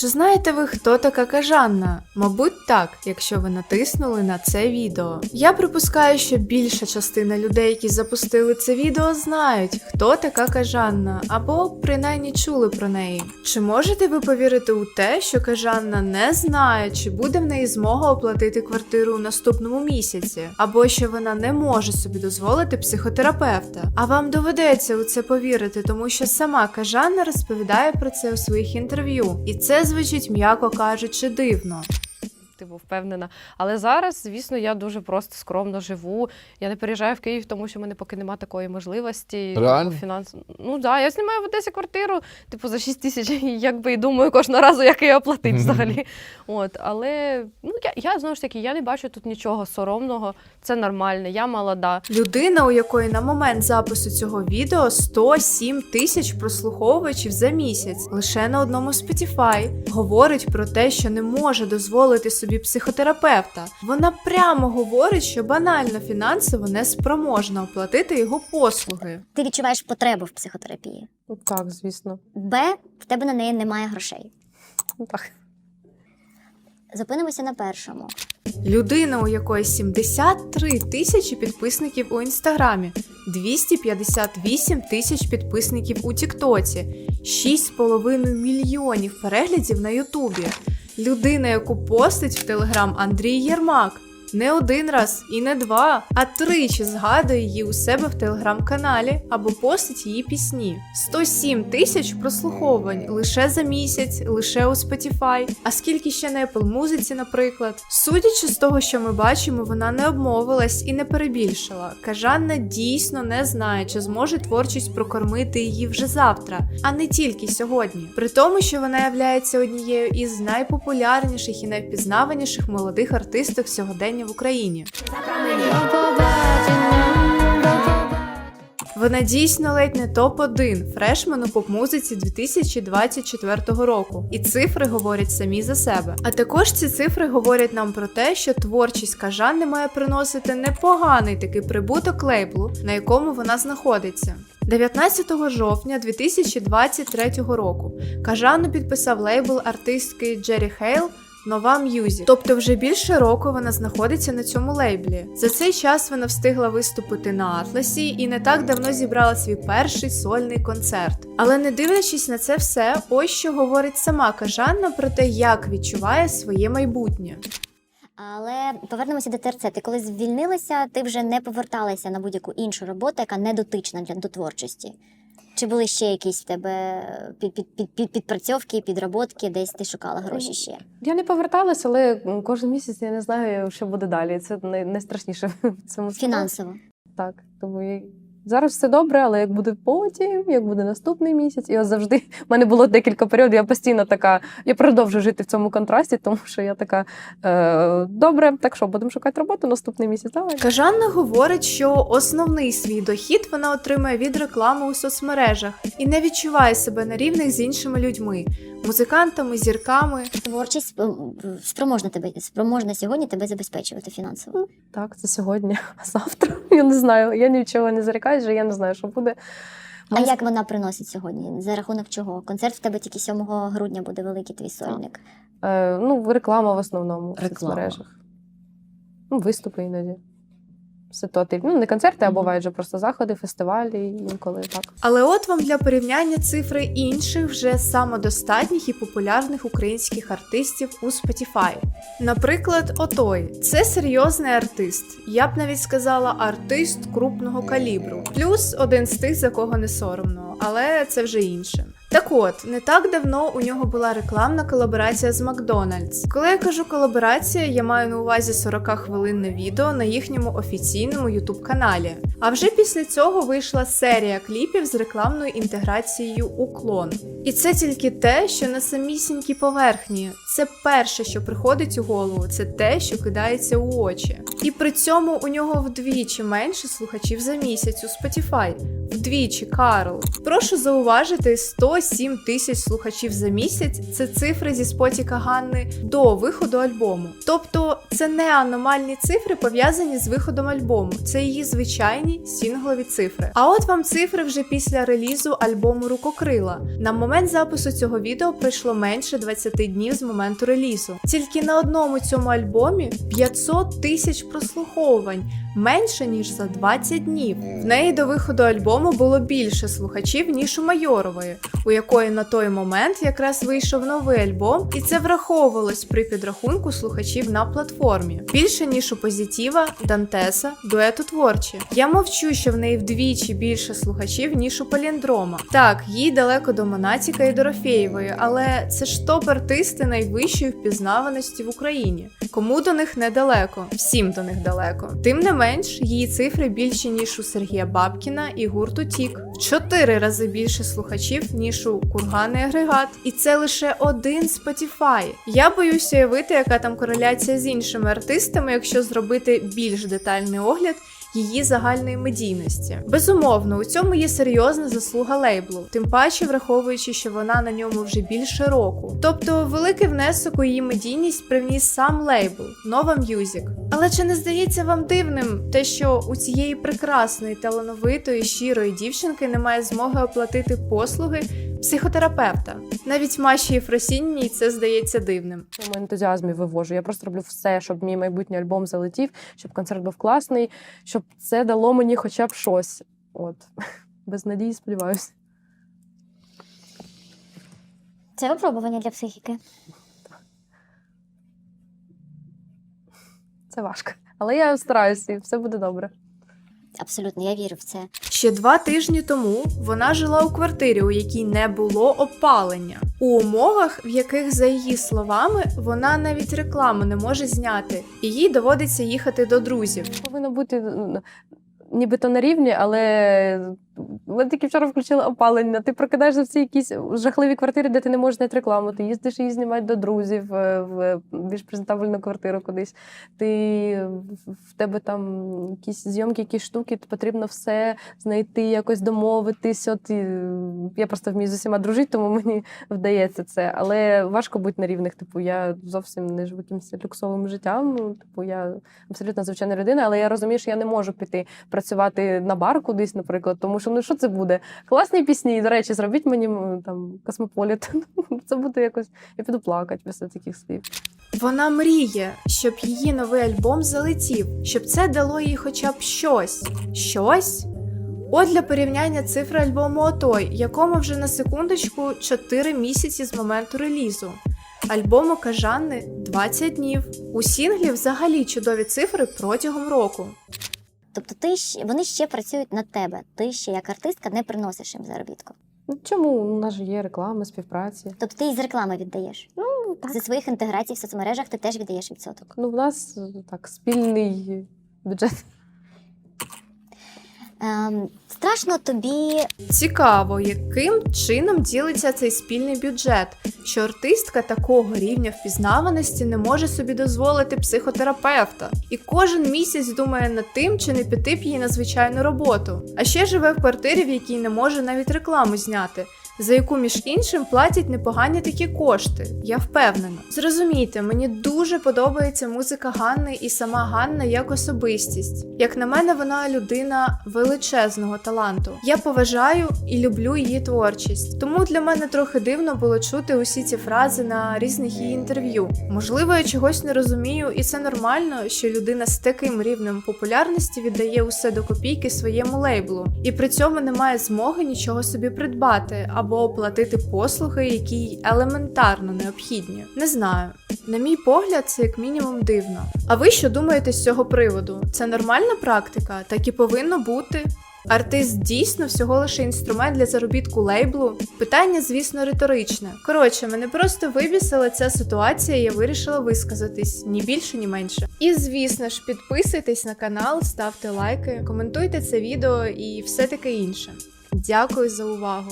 Чи знаєте ви, хто така кажанна? Мабуть, так, якщо ви натиснули на це відео. Я припускаю, що більша частина людей, які запустили це відео, знають, хто така кажанна, або принаймні чули про неї. Чи можете ви повірити у те, що кажанна не знає, чи буде в неї змога оплатити квартиру у наступному місяці, або що вона не може собі дозволити психотерапевта? А вам доведеться у це повірити, тому що сама кажанна розповідає про це у своїх інтерв'ю, і це звучить, м'яко кажучи, дивно. Типу, впевнена. Але зараз, звісно, я дуже просто скромно живу. Я не переїжджаю в Київ, тому що в мене поки немає такої можливості. Реально? Типу, фінанс... Ну так, да, я знімаю в Одесі квартиру, типу, за 6 тисяч, якби і думаю кожного разу, як її оплатити взагалі. От, але ну, я, я знову ж таки я не бачу тут нічого соромного, це нормально, я молода. Людина, у якої на момент запису цього відео 107 тисяч прослуховувачів за місяць лише на одному Spotify, говорить про те, що не може дозволити собі психотерапевта. Вона прямо говорить, що банально фінансово не спроможна оплатити його послуги. Ти відчуваєш потребу в психотерапії. Так, звісно. Б. В тебе на неї немає грошей. Так. Зупинимося на першому. Людина, у якої 73 тисячі підписників у інстаграмі, 258 тисяч підписників у Тіктоці, 6,5 мільйонів переглядів на Ютубі. Людина, яку постить в Телеграм Андрій Єрмак. Не один раз і не два, а тричі згадує її у себе в телеграм-каналі або постить її пісні. 107 тисяч прослуховувань лише за місяць, лише у Spotify. А скільки ще на Apple музиці, наприклад. Судячи з того, що ми бачимо, вона не обмовилась і не перебільшила. Кажанна дійсно не знає, чи зможе творчість прокормити її вже завтра, а не тільки сьогодні. При тому, що вона являється однією із найпопулярніших і найвпізнаваніших молодих артисток сьогодення в Україні. Вона дійсно ледь не топ-1 фрешмен у поп-музиці 2024 року, і цифри говорять самі за себе. А також ці цифри говорять нам про те, що творчість Кажани має приносити непоганий такий прибуток лейблу, на якому вона знаходиться. 19 жовтня 2023 року Кажану підписав лейбл артистки Джері Хейл Нова М'юзік. Тобто вже більше року вона знаходиться на цьому лейблі. За цей час вона встигла виступити на Атласі і не так давно зібрала свій перший сольний концерт. Але не дивлячись на це все, ось що говорить сама Кажанна про те, як відчуває своє майбутнє. Але повернемося до ТРЦ. Ти коли звільнилася, ти вже не поверталася на будь-яку іншу роботу, яка не дотична для до творчості. Чи були ще якісь в тебе під, під, під, під, підпрацьовки, підроботки, десь ти шукала гроші ще? Я не поверталася, але кожен місяць я не знаю, що буде далі. Це найстрашніше в цьому Фінансово. Так, тому. Зараз все добре, але як буде потім, як буде наступний місяць, і от завжди в мене було декілька періодів. Я постійно така, я продовжую жити в цьому контрасті, тому що я така е, добре, так що будемо шукати роботу наступний місяць. Давай. Кажанна говорить, що основний свій дохід вона отримує від реклами у соцмережах і не відчуває себе на рівних з іншими людьми, музикантами, зірками. Творчість спроможна тебе спроможна сьогодні тебе забезпечувати фінансово. Так, це сьогодні, а завтра. Я не знаю. Я нічого не зарікаю, що я не знаю, що буде. А як вона приносить сьогодні? За рахунок чого? Концерт в тебе тільки 7 грудня буде великий твій сольник. Е, ну, реклама в основному в соцмережах. Ну, виступи іноді. Ситуативні. Ну, не концерти, а бувають же просто заходи, фестивалі, інколи так. Але от вам для порівняння цифри інших вже самодостатніх і популярних українських артистів у Spotify. Наприклад, Отой це серйозний артист. Я б навіть сказала артист крупного калібру. Плюс один з тих, за кого не соромно, але це вже інше. Так от, не так давно у нього була рекламна колаборація з Макдональдс. Коли я кажу колаборація, я маю на увазі 40-хвилинне відео на їхньому офіційному youtube каналі. А вже після цього вийшла серія кліпів з рекламною інтеграцією уклон. І це тільки те, що на самісінькій поверхні. Це перше, що приходить у голову, це те, що кидається у очі. І при цьому у нього вдвічі менше слухачів за місяць у Spotify. Вдвічі, Карл. Прошу зауважити 107 тисяч слухачів за місяць. Це цифри зі спотіка Ганни до виходу альбому. Тобто це не аномальні цифри пов'язані з виходом альбому. Це її звичайні сінглові цифри. А от вам цифри вже після релізу альбому Рукокрила. На момент запису цього відео пройшло менше 20 днів з моменту релізу. Тільки на одному цьому альбомі 500 тисяч прослуховувань, менше ніж за 20 днів. В неї до виходу альбому було більше слухачів ніж у Майорової, у якої на той момент якраз вийшов новий альбом, і це враховувалось при підрахунку слухачів на платформі. Більше ніж у Позитіва, Дантеса, дуету творчі. Я мовчу, що в неї вдвічі більше слухачів ніж у Паліндрома. Так, їй далеко до Монатіка і Дорофєєвої, але це ж топ-артисти найвищої впізнаваності в Україні. Кому до них недалеко, всім до них далеко. Тим не менш, її цифри більші ніж у Сергія Бабкіна і гурту Тік. В чотири рази більше слухачів, ніж у Кургани Агрегат. І це лише один Spotify. Я боюся уявити, яка там кореляція з іншими артистами, якщо зробити більш детальний огляд її загальної медійності. Безумовно, у цьому є серйозна заслуга лейблу, тим паче враховуючи, що вона на ньому вже більше року. Тобто, великий внесок у її медійність привніс сам лейбл Nova Music. Але чи не здається вам дивним те, що у цієї прекрасної, талановитої, щирої дівчинки немає змоги оплатити послуги психотерапевта? Навіть Маші Єфросінній це здається дивним. В цьому ентузіазмі вивожу. Я просто роблю все, щоб мій майбутній альбом залетів, щоб концерт був класний, щоб це дало мені хоча б щось. От без надії сподіваюся. Це випробування для психіки. Це важко. Але я стараюся, і все буде добре. Абсолютно, я вірю в це. Ще два тижні тому вона жила у квартирі, у якій не було опалення, у умовах, в яких, за її словами, вона навіть рекламу не може зняти, і їй доводиться їхати до друзів. Повинно бути нібито на рівні, але ми тільки вчора включили опалення. Ти прокидаєшся в цій якійсь жахливій квартирі, де ти не можеш знайти рекламу. Ти їздиш її знімати до друзів е, в більш презентабельну квартиру кудись. Ти в- в тебе там якісь зйомки, якісь штуки, потрібно все знайти, якось домовитись. От я просто вмію з усіма дружити, тому мені вдається це. Але важко бути на рівних. Типу, я зовсім не живу якимось люксовим життям. Типу, я абсолютно звичайна людина, але я розумію, що я не можу піти працювати на бар кудись, наприклад, тому що ну що це буде? Класні пісні. До речі, зробіть мені там космополіт. Це буде якось. Я піду плакати після таких слів. Вона мріє, щоб її новий альбом залетів, щоб це дало їй хоча б щось. Щось? От для порівняння цифри альбому Отой, якому вже на секундочку 4 місяці з моменту релізу. Альбому Кажанни 20 днів. У сінглі взагалі чудові цифри протягом року. Тобто, ти ще вони ще працюють на тебе. Ти ще як артистка не приносиш їм заробітку. Ну, Чому у нас же є реклама, співпраці? Тобто ти із реклами віддаєш. Ну так. Зі своїх інтеграцій в соцмережах ти теж віддаєш відсоток. Ну, в нас е, так спільний бюджет. Ем, страшно тобі Цікаво, яким чином ділиться цей спільний бюджет, що артистка такого рівня впізнаваності не може собі дозволити психотерапевта, і кожен місяць думає над тим, чи не піти б їй на звичайну роботу. А ще живе в квартирі, в якій не може навіть рекламу зняти. За яку між іншим платять непогані такі кошти, я впевнена. Зрозумійте, мені дуже подобається музика Ганни і сама Ганна як особистість. Як на мене, вона людина величезного таланту. Я поважаю і люблю її творчість. Тому для мене трохи дивно було чути усі ці фрази на різних її інтерв'ю. Можливо, я чогось не розумію, і це нормально, що людина з таким рівнем популярності віддає усе до копійки своєму лейблу, і при цьому не має змоги нічого собі придбати або оплатити послуги, які їй елементарно необхідні. Не знаю. На мій погляд, це як мінімум дивно. А ви що думаєте з цього приводу? Це нормальна практика? Так і повинно бути. Артист дійсно всього лише інструмент для заробітку лейблу. Питання, звісно, риторичне. Коротше, мене просто вибісила ця ситуація, і я вирішила висказатись ні більше, ні менше. І звісно ж, підписуйтесь на канал, ставте лайки, коментуйте це відео і все таке інше. Дякую за увагу!